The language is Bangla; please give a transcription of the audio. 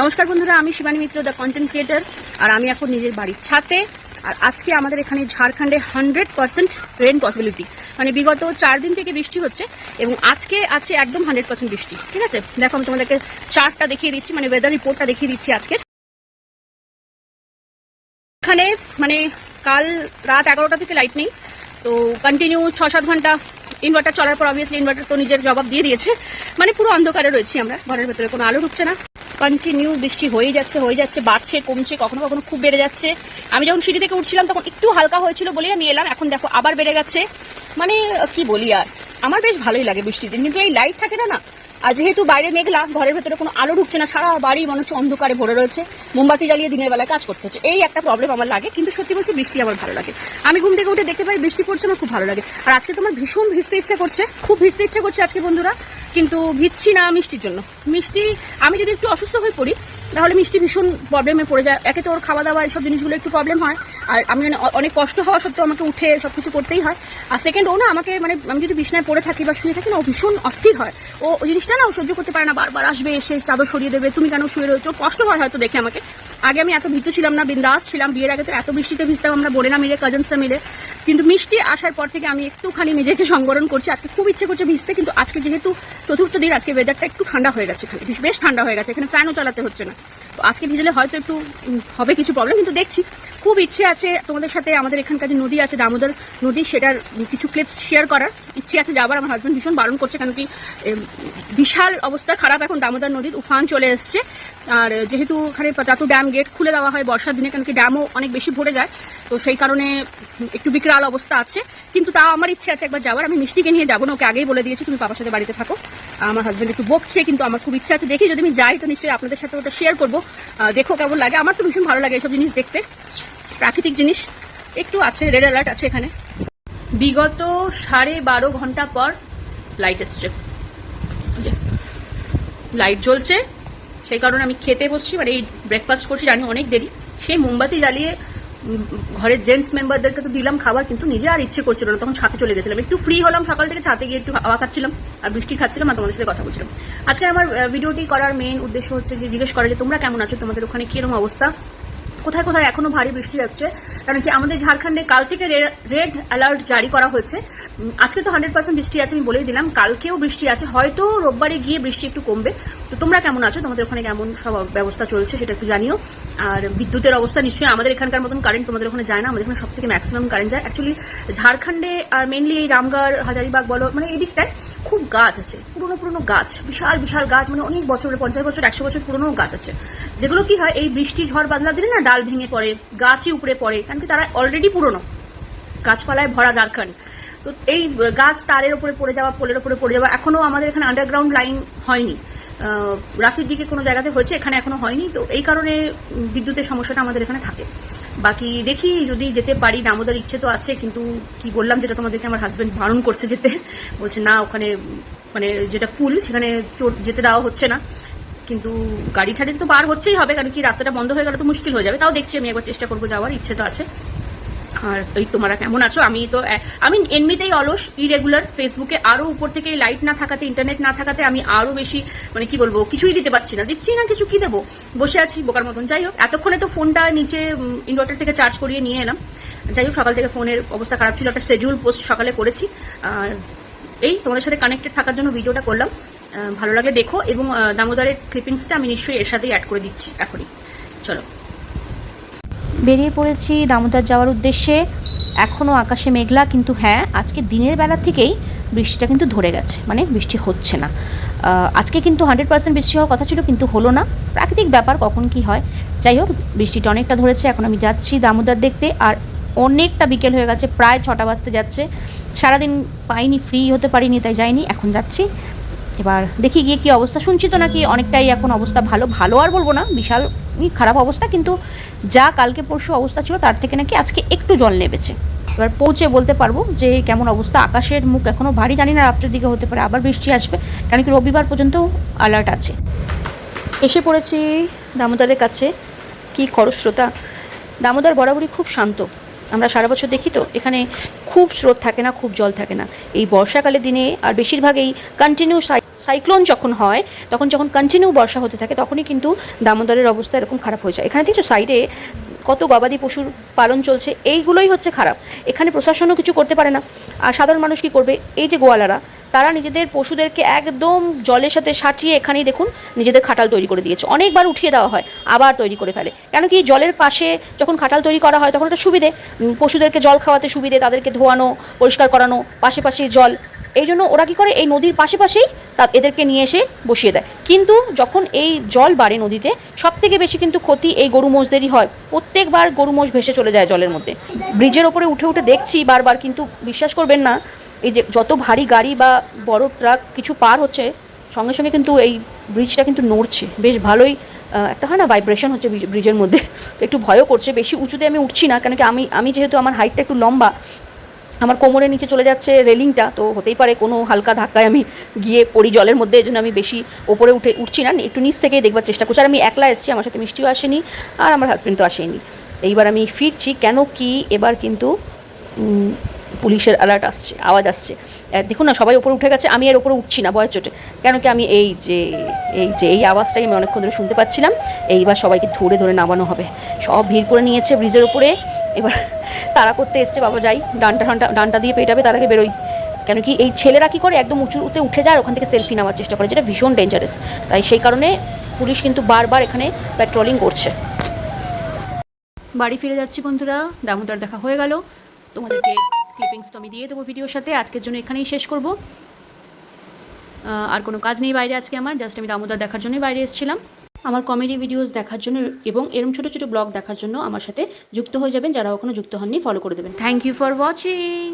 নমস্কার বন্ধুরা, আমি Shivani Mitra the content creator আর আমি এখন নিজের বাড়ির ছাতে আর আজকে আমাদের এখানে ঝাড়খণ্ডে হান্ড্রেড পার্সেন্ট রেন পসিবিলিটি মানে বিগত চার দিন থেকে বৃষ্টি হচ্ছে, এবং আজকে আছে একদম হান্ড্রেড পার্সেন্ট বৃষ্টি, ঠিক আছে? দেখো, আমি তোমাদেরকে চার্টটা দেখিয়ে দিচ্ছি মানে ওয়েদার রিপোর্টটা দেখিয়ে দিচ্ছি আজকে। এখানে মানে কাল রাত এগারোটা থেকে লাইট নেই, তো কন্টিনিউ ছ সাত ঘণ্টা ইনভার্টার চলার পর অবভিয়াসলি ইনভার্টার তো নিজের জবাব দিয়ে দিয়েছে। মানে পুরো অন্ধকারে রয়েছি আমরা, ঘরের ভেতরে কোনো আলো ঢুকছে না। কন্টিনিউ বৃষ্টি হয়ে যাচ্ছে হয়ে যাচ্ছে, বাড়ছে, কমছে, কখনো কখনো খুব বেড়ে যাচ্ছে। আমি যখন সিঁড়ি থেকে উঠছিলাম, তখন একটু হালকা হয়েছিল বলেই আমি এলাম। এখন দেখো, আবার বেড়ে গেছে। মানে কি বলি আর? আমার বেশ ভালোই লাগে বৃষ্টির দিন কিন্তু এই লাইট থাকে না না? আর যেহেতু বাইরে মেঘলা, ঘরের ভেতরে কোনো আলো ঢুকছে না, সারা বাড়ি মনে হচ্ছে অন্ধকারে ভরে রয়েছে। মোমবাতি জ্বালিয়ে দিনের বেলায় কাজ করতে হচ্ছে। এই একটা প্রবলেম আমার লাগে, কিন্তু সত্যি বলছি বৃষ্টি আমার ভালো লাগে। আমি ঘুম থেকে উঠে দেখতে পাই বৃষ্টি পড়ছে, আমার খুব ভালো লাগে। আর আজকে তোমার ভীষণ ভিজতে ইচ্ছা করছে, খুব ভিজতে ইচ্ছা করছে আজকে বন্ধুরা। কিন্তু ভিজছি না মিষ্টির জন্য। মিষ্টি, আমি যদি একটু অসুস্থ হয়ে পড়ি, তাহলে মিষ্টি ভীষণ প্রবলেমে পড়ে যায়। একে তো ওর খাওয়া দাওয়া এইসব জিনিসগুলো একটু প্রবলেম হয়। আর আমি অনেক কষ্ট হওয়া সত্ত্বেও আমাকে উঠে সব কিছু করতেই হয়। আর সেকেন্ড ও না আমাকে মানে আমি যদি বিছনায় পড়ে থাকি বা শুয়ে থাকি না, ও ভীষণ অস্থির হয়। ও ওই জিনিসটা না ও সহ্য করতে পারে না। বারবার আসবে এসে চাদর সরিয়ে দেবে, তুমি কেন শুয়ে রয়েছো? কষ্ট হয় হয়তো দেখে আমাকে। আগে আমি এত ভীতু ছিলাম না, বিন্দাস ছিলাম। বিয়ের আগে তো এত বৃষ্টিতে ভিজতাম আমরা, বোনেরা মিলে কাজেন্সরা মিলে। কিন্তু মিষ্টি আসার পর থেকে আমি একটুখানি নিজেকে সংবরণ করছি। আজকে খুব ইচ্ছে করছে ভিজতে, কিন্তু আজকে যেহেতু চতুর্থ দিন, আজকে ওয়েদারটা একটু ঠান্ডা হয়ে গেছে এখানে। বেশ- ঠান্ডা হয়ে গেছে, এখানে ফ্যানও চালাতে হচ্ছে না। তো আজকে ভিজলে হয়তো একটু হবে কিছু প্রবলেম কিন্তু দেখছি খুব ইচ্ছে আছে তোমাদের সাথে, আমাদের এখানকার যে নদী আছে, দামোদর নদী, সেটার কিছু ক্লিপস শেয়ার করার। ইচ্ছে আছে যাবার আমার হাজব্যান্ড ভীষণ বারণ করছে কারণ কি বিশাল অবস্থা খারাপ এখন দামোদর নদীর, উফান চলে এসছে। আর যেহেতু ওখানে পাতাতু ড্যাম গেট খুলে দেওয়া হয় বর্ষার দিনে কারণ কি ড্যামও অনেক বেশি ভরে যায়। তো সেই কারণে একটু বিকরাল অবস্থা আছে, কিন্তু তাও আমার ইচ্ছে আছে একবার যাওয়ার। আমি মিষ্টিকে নিয়ে যাব না, ওকে আগেই বলে দিয়েছি, তুমি বাবার সাথে বাড়িতে থাকো। আমার হাজব্যান্ড একটু বকছে, কিন্তু আমার খুব ইচ্ছা আছে। দেখি যদি আমি যাই, তো নিশ্চয়ই আপনাদের সাথে ওটা শেয়ার করব। দেখো কেমন লাগে। আমার তো ভীষণ ভালো লাগে এইসব জিনিস দেখতে। প্রাকৃতিক জিনিস। একটু আছে রেড অ্যালার্ট আছে এখানে। বিগত সাড়ে বারো ঘণ্টা পর লাইট এসছে। লাইট জ্বলছে। সেই কারণে আমি খেতে বসছি মানে এই ব্রেকফাস্ট করছি, জানি অনেক দেরি। সেই মোমবাতি জ্বালিয়ে ঘরের জেন্টস মেম্বারদেরকে তো দিলাম খাবার, কিন্তু নিজে আর ইচ্ছে করছিল না। তখন ছাতে চলে গেছিলাম। একটু ফ্রি হলাম সকাল থেকে ছাতে গিয়ে একটু হাওয়া খাচ্ছিলাম আর বৃষ্টি খাচ্ছিলাম আর তোমাদের সাথে কথা বলছিলাম। আজকে আমার ভিডিওটি করার মেইন উদ্দেশ্য হচ্ছে যে, জিজ্ঞেস করা যে, তোমরা কেমন আছো? তোমাদের ওখানে কীরকম অবস্থা? কোথায় কোথায় এখনও ভারী বৃষ্টি যাচ্ছে কারণ কি আমাদের ঝাড়খণ্ডে কাল থেকে রেড অ্যালার্ট জারি করা হয়েছে। আজকে তো হান্ড্রেড পার্সেন্ট বৃষ্টি আছে, আমি বলেই দিলাম, কালকেও বৃষ্টি আছে, হয়তো রোববারে গিয়ে বৃষ্টি একটু কমবে। তো তোমরা কেমন আছো? তোমাদের ওখানে কেমন সব ব্যবস্থা চলছে সেটা একটু জানিও। আর বিদ্যুতের অবস্থা নিশ্চয়ই আমাদের এখানকার মতন কারেন্ট তোমাদের ওখানে যায় না, আমাদের এখানে সব থেকে ম্যাক্সিমাম কারেন্ট যায়। অ্যাকচুয়ালি ঝাড়খণ্ডে আর মেনলি এই রামগড়, হাজারিবাগ বলো মানে এই দিকটায় খুব গাছ আছে, পুরনো পুরনো গাছ, বিশাল বিশাল গাছ মানে অনেক বছরের পঞ্চাশ বছর, একশো বছর পুরনো গাছ আছে। যেগুলো কি হয়, এই বৃষ্টি ঝড় বাদলা দিলে না ডাল ভেঙে পড়ে, গাছই উপরে পড়ে, কারণ কি তারা অলরেডি পুরনো। গাছপালায় ভরা ঝাড়খণ্ড তো এই গাছ তারের উপরে পড়ে যাওয়া, পোলের উপরে পড়ে যাওয়া, এখনও আমাদের এখানে আন্ডারগ্রাউন্ড লাইন হয়নি। রাঁচির দিকে কোনো জায়গাতে হয়েছে, এখানে এখনও হয়নি। তো এই কারণে বিদ্যুতের সমস্যাটা আমাদের এখানে থাকে। বাকি দেখি, যদি যেতে পারি, দামোদর ইচ্ছে তো আছে, কিন্তু কি বললাম, যেটা তোমাদেরকে আমার হাজবেন্ড বারণ করছে যেতে। বলছে, না, ওখানে মানে যেটা পুল, সেখানে চোট যেতে দেওয়া হচ্ছে না। কিন্তু গাড়ি ঠাড়ি তো বার হচ্ছেই হবে, কারণ কি রাস্তাটা বন্ধ হয়ে গেলে তো মুশকিল হয়ে যাবে। তাও দেখছি আমি একবার চেষ্টা করব যাওয়ার, ইচ্ছে তো আছে। আর এই তোমরা কেমন আছো? আমি তো আমি এমনিতেই অলস ইরেগুলার ফেসবুকে আরও উপর থেকে লাইট না থাকাতে ইন্টারনেট না থাকাতে আমি আরও বেশি মানে কি বলব, কিছুই দিতে পারছি না। দিচ্ছি না, কিছু কি দেবো? বসে আছি বোকার মতন। যাই হোক, এতক্ষণে তো ফোনটা নিচে ইনভার্টার থেকে চার্জ করিয়ে নিয়ে এলাম। যাই হোক, সকাল থেকে ফোনের অবস্থা খারাপ ছিল, একটা শিডিউল পোস্ট সকালে করেছি। আর এই তোমাদের সাথে কানেক্টেড থাকার জন্য ভিডিওটা করলাম। ভালো লাগে দেখো এবং দামোদরের ক্লিপিংসটা আমি নিশ্চয়ই এর সাথেই অ্যাড করে দিচ্ছি এখনই। চলো। বেরিয়ে পড়েছি দামোদর যাওয়ার উদ্দেশ্যে। এখনও আকাশে মেঘলা, কিন্তু হ্যাঁ আজকে দিনের বেলা থেকেই বৃষ্টিটা কিন্তু ধরে গেছে মানে বৃষ্টি হচ্ছে না। আজকে কিন্তু হান্ড্রেড পার্সেন্ট বৃষ্টি হওয়ার কথা ছিল, কিন্তু হলো না। প্রাকৃতিক ব্যাপার, কখন কি হয়? যাই হোক, বৃষ্টিটা অনেকটা ধরেছে, এখন আমি যাচ্ছি দামোদর দেখতে, আর অনেকটা বিকেল হয়ে গেছে, প্রায় ছটা বাজতে যাচ্ছে। সারাদিন পাইনি ফ্রি হতে পারিনি, তাই যাইনি, এখন যাচ্ছি। এবার দেখি গিয়ে কি অবস্থা। শুনছি তো নাকি অনেকটাই এখন অবস্থা ভালো। ভালো আর বলব না, বিশাল খারাপ অবস্থা, কিন্তু যা কালকে পরশু অবস্থা ছিল তার থেকে নাকি আজকে একটু জল নেমেছে। এবার পৌঁছে বলতে পারব যে কেমন অবস্থা। আকাশের মুখ এখনও ভারী, জানি না রাত্রের দিকে হতে পারে, আবার বৃষ্টি আসবে কারণ কি রবিবার পর্যন্ত অ্যালার্ট আছে। এসে পড়েছি দামোদরের কাছে। কি খরস্রোতা। দামোদর বরাবরই খুব শান্ত। আমরা সারা বছর দেখি তো, এখানে খুব স্রোত থাকে না, খুব জল থাকে না। এই বর্ষাকালের দিনে আর বেশিরভাগ এই কন্টিনিউ সাইক্লোন যখন হয়, তখন যখন কন্টিনিউ বর্ষা হতে থাকে, তখনই কিন্তু দামোদরের অবস্থা এরকম খারাপ হয়ে যায়। এখানে দেখছ সাইডে কত গবাদি পশুর পালন চলছে, এইগুলোই হচ্ছে খারাপ। এখানে প্রশাসনও কিছু করতে পারে না। আর সাধারণ মানুষ কি করবে? এই যে গোয়ালারা, তারা নিজেদের পশুদেরকে একদম জলের সাথে সাঁটিয়ে এখানেই দেখুন, নিজেদের খাটাল তৈরি করে দিয়েছে। অনেকবার উঠিয়ে দেওয়া হয়, আবার তৈরি করে ফেলে। কেন কি জলের পাশে যখন খাটাল তৈরি করা হয়, তখন একটা সুবিধে। পশুদেরকে জল খাওয়াতে সুবিধে, তাদেরকে ধোয়ানো, পরিষ্কার করানো, পাশে পাশে জল এই জন্য ওরা কী করে? এই নদীর পাশে পাশেই তা এদেরকে নিয়ে এসে বসিয়ে দেয়। কিন্তু যখন এই জল বাড়ে নদীতে সব থেকে বেশি কিন্তু ক্ষতি এই গরু মোষদেরই হয়। প্রত্যেকবার গরু মোষ ভেসে চলে যায় জলের মধ্যে। ব্রিজের ওপরে উঠে উঠে দেখছি বারবার, কিন্তু বিশ্বাস করবেন না, এই যে যত ভারী গাড়ি বা বড় ট্রাক কিছু পার হচ্ছে, সঙ্গে সঙ্গে কিন্তু এই ব্রিজটা কিন্তু নড়ছে। বেশ ভালোই একটা হয় না ভাইব্রেশন হচ্ছে ব্রিজের মধ্যে। একটু ভয়ও করছে। বেশি উঁচুতে আমি উঠছি না, কেন কি আমি আমি যেহেতু আমার হাইটটা একটু লম্বা আমার কোমরের নিচে চলে যাচ্ছে রেলিংটা, তো হতেই পারে কোনো হালকা ধাক্কায় আমি গিয়ে পড়ি জলের মধ্যে এই জন্য আমি বেশি ওপরে উঠে উঠছি না। একটু নিচ থেকেই দেখবার চেষ্টা করছি। আর আমি একলা এসেছি, আমার সাথে মিষ্টিও আসেনি, আর আমার হাজব্যান্ড তো আসেনি। এইবার আমি ফিরছি, কেন কি, এবার কিন্তু পুলিশের অ্যালার্ট আসছে, আওয়াজ আসছে। দেখুন না, সবাই ওপরে উঠে গেছে, আমি এর ওপরে উঠছি না, ভয়ের চোটে। কেন কি, আমি এই যে এই যে, এই আওয়াজটাই আমি অনেকক্ষণ ধরে শুনতে পাচ্ছিলাম। এইবার সবাইকে ধরে ধরে নামানো হবে। সব ভিড় করে নিয়েছে ব্রিজের উপরে। এবার তারা করতে এসছে, বাবা যাই, ডানটা ডানটা ডানটা দিয়ে পেটাবে, তার আগে বেরোই। কেন কি এই ছেলেরা কী করে একদম উঁচুতে উঠে যায় ওখান থেকে সেলফি নেওয়ার চেষ্টা করে, যেটা ভীষণ ডেঞ্জারাস তাই সেই কারণে পুলিশ কিন্তু বারবার এখানে প্যাট্রোলিং করছে। বাড়ি ফিরে যাচ্ছি বন্ধুরা, দামোদর দেখা হয়ে গেল। তোমাদেরকে ক্লিপিংস তো আমি দিয়ে দেবো ভিডিওর সাথে, আজকের জন্য এখানেই শেষ করব। আর কোনো কাজ নেই বাইরে আজকে আমার জাস্ট আমি দামোদর দেখার জন্যই বাইরে এসেছিলাম। আমার কমেডি ভিডিওস দেখার জন্য এবং এরম ছোটো ছোটো ব্লগ দেখার জন্য আমার সাথে যুক্ত হয়ে যাবেন। যারা ওখানে যুক্ত হননি ফলো করে দেবেন। Thank you for watching